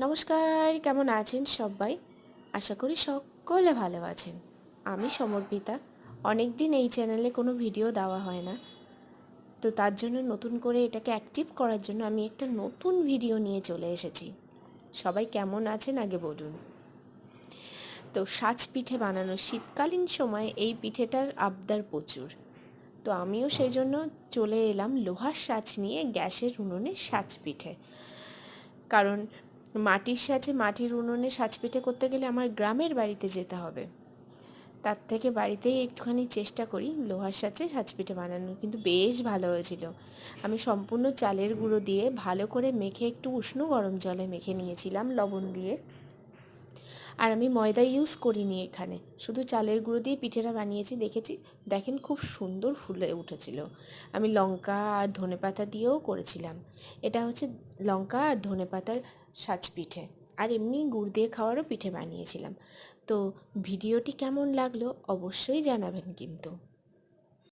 নমস্কার, কেমন আছেন সবাই? আশা করি সকলে ভালো আছেন। আমি সমর্পিতা। অনেক দিন এই চ্যানেলে কোনো ভিডিও দেওয়া হয় না। তো তার জন্য নতুন করে এটাকে অ্যাক্টিভ করার জন্য আমি একটা নতুন ভিডিও নিয়ে চলে এসেছি। সবাই কেমন আছেন আগে বলুন। তো সাজ পিঠে বানানো শীতকালীন সময় এই পিঠেটার আবদার প্রচুর। তো আমিও সেই জন্য চলে এলাম লোহার সাজ নিয়ে গ্যাসের উনুনে সাজ পিঠে। কারণ মাটির সাথে মাটির উনুনে সাজ পিঠে করতে গেলে আমার গ্রামের বাড়িতে যেতে হবে। তার থেকে বাড়িতেই একটুখানি চেষ্টা করি লোহার সাথে সাজ পিঠে বানানোর। কিন্তু বেশ ভালো হয়েছিল। আমি সম্পূর্ণ চালের গুঁড়ো দিয়ে ভালো করে মেখে একটু উষ্ণ গরম জলে মেখে নিয়েছিলাম লবণ দিয়ে। আর আমি ময়দা ইউজ করিনি এখানে। শুধু চালের গুঁড়ো দিয়ে পিঠেটা বানিয়েছি, দেখেছি, দেখেন খুব সুন্দর ফুলে উঠেছিল। আমি লঙ্কা আর ধনে পাতা দিয়েও করেছিলাম। এটা হচ্ছে লঙ্কা আর ধনে পাতার সাজ পিঠে। আর এমনি গুড় দিয়ে খাওয়ারও পিঠে বানিয়েছিলাম। তো ভিডিওটি কেমন লাগল অবশ্যই জানাবেন কিন্তু।